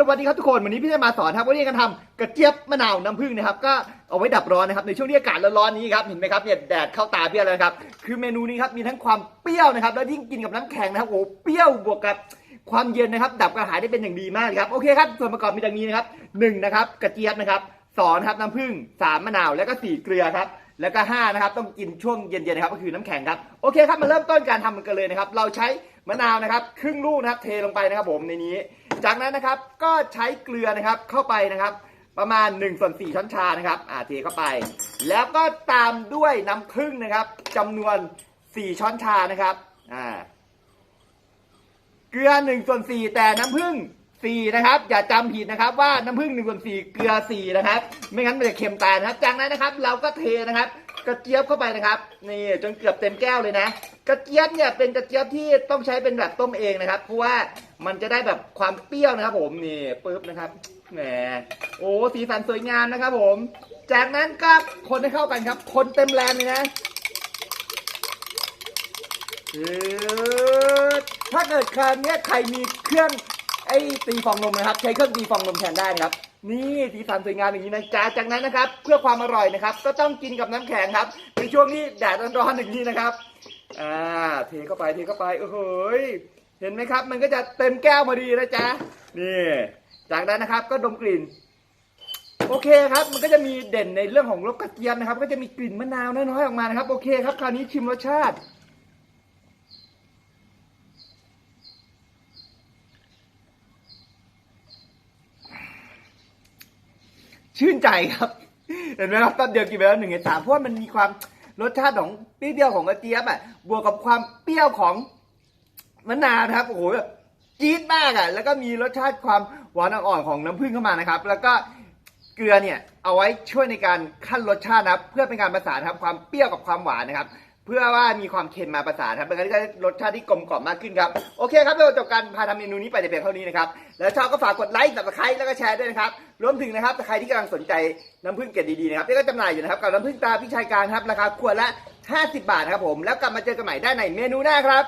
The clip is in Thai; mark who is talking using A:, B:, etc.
A: สวัสดีครับทุกคนวันนี้พี่จะมาสอนครับว่านี่การทำกระเจี๊ยบมะนาวน้ำผึ้งนะครับก็เอาไว้ดับร้อนนะครับในช่วงที่อากาศร้อนๆนี้ครับเห็นไหมครับเนี่ยแดดเข้าตาเพี่แล้วนะครับคือเมนูนี้ครับมีทั้งความเปรี้ยวนะครับแล้วยิ่งกินกับน้ำแข็งนะครับโอ้เปรี้ยวบวกกับความเย็นนะครับ ดับกระหายได้เป็นอย่างดีมากเลยครับโอเคครับส่วนประกอบมีดังนี้นะครับหนึ่งนะครับกระเจี๊ยบนะครับสองนครับน้ำผึ้งสามมะนาวแล้วก็สี่เกลือครับแล้วก็ห้านะครับต้องกินช่วงเย็นๆนะครับก็คือน้ำแข็งครับโอเคครับมาเริ่มต้นการทำกันเลยนะครับเราใช้มะนาวนะครับครึ่งลูกนะครับเทลงไปนะครับผมในนี้ จากนั้นนะครับก็ใช้เกลือนะครับเข้าไปนะครับ ประมาณ1ส่วน4ช้อนชานะครับอ่าเทเข้าไป แล้วก็ตามด้วยน้ำผึ้งนะครับจำนวน 4 ช้อนชานะครับอ่าเกลือ1ส่วน4แต่น้ำผึ้ง4นะครับ อย่าจำผิดนะครับว่าน้ำผึ้ง1ส่วน4เกลือ4นะครับ ไม่งั้นมันจะเค็มตายนะครับ จากนั้นนะครับ เราก็เทนะครับกระเจี๊ยบเข้าไปนะครับนี่จนเกือบเต็มแก้วเลยนะ กระเจี๊ยบเนี่ยเป็นกระเจี๊ยบที่ต้องใช้เป็นแบบต้มเองนะครับ เพราะว่า มันจะได้แบบความเปรี้ยวนะครับผมนี่ปึ๊บนะครับแหมโอ้สีสันสวยงามนะครับผม จากนั้นก็คนให้เข้ากันครับ คนเต็มแรงเลยนะถ้าเกิดคราวเนี้ยใครมีเครื่องไอ้ตีฟองนมนะครับ ใช้เครื่องตีฟองนมแทนได้นะครับนี่สีสันสวยงามอย่างนี้นะจ๊ะจากนั้นนะครับ เพื่อความอร่อยนะครับ ก็ต้องกินกับน้ำแข็งครับในช่วงนี้แดดร้อนๆอย่างนี้นะครับ อ่าเทเข้าไปเทเข้าไปโอ้โหย เห็นไหมครับ มันก็จะเต็มแก้วมาดีนะจ๊ะนี่จากนั้นนะครับก็ดมกลิ่น โอเคครับ มันก็จะมีเด่นในเรื่องของรสกระเทียมนะครับ ก็จะมีกลิ่นมะนาวน้อยๆออกมานะครับ โอเคครับ คราวนี้ชิมรสชาติ ชื่นใจครับ เห็นไหมครับตอนเดียวกินไปแล้วหนึ่งในสามเพราะว่ามันมีความรสชาติของเปรี้ยวของกระเจี๊ยบอะบวกกับความเปรี้ยวของ มะนาวนะครับโอ้โหแบบจี๊ดมากอะแล้วก็มีรสชาติความหวานอ่อนๆของน้ำผึ้งเข้ามานะครับ แล้วก็เกลือเนี่ยเอาไว้ช่วยในการขั้นรสชาตินะครับ เพื่อเป็นการประสานครับความเปรี้ยวกับความหวานนะครับ เพื่อว่ามีความเค็มมาประสานครับเป็นการที่ได้รสชาติที่กลมกล่อมมากขึ้นครับโอเคครับเราจบการพาทำเมนูนี้ไปในเพียงเท่านี้นะครับแล้วชอบก็ฝากกดไลค์ subscribe แล้วก็แชร์ด้วยนะครับรวมถึงนะครับใครที่กำลังสนใจน้ำผึ้งเกรดดีๆนะครับที่ก็จำหน่ายอยู่นะครับกับน้ำผึ้งตาพิชัยการครับราคาขวดละ 50 บาทครับผมแล้วกลับมาเจอกันใหม่ได้ในเมนูหน้าครับ